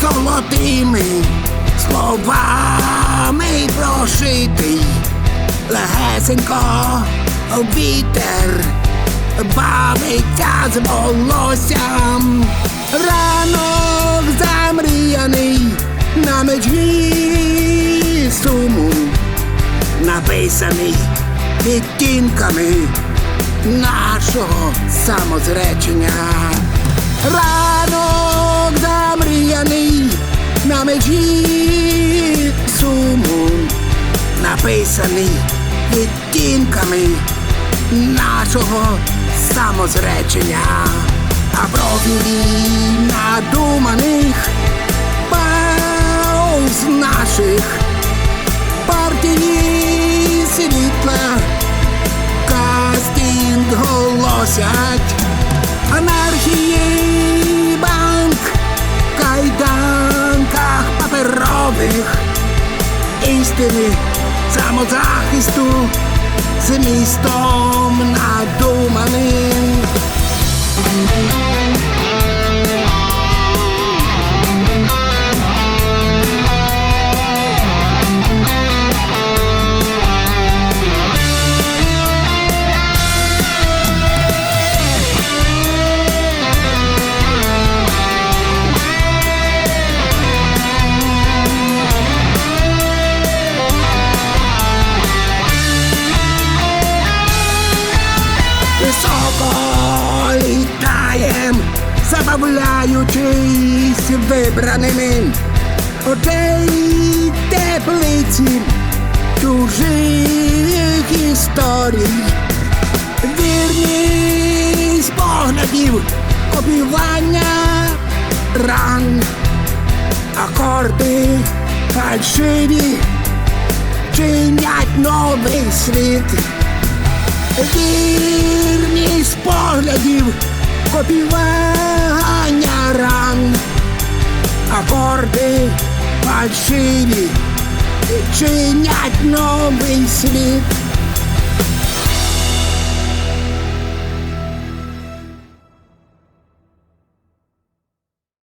золотими словами прошитий, легесенько вітер бавиться з волоссям, ранок замріяний на межі суму, написаний відтінками нашого самозречення. На межі суму, написаний відтінками нашого самозречення, а профілі надуманих пауз наших партії світла кастинг голосять паперових істини самозахисту з містом надуманим. Забавляючись вибраними очей теплиці чужих історій, вірність поглядів, копіювання ран, акорди фальшиві чинять новий світ. Вірність поглядів, копівання акорди фальшиві чинять новий світ.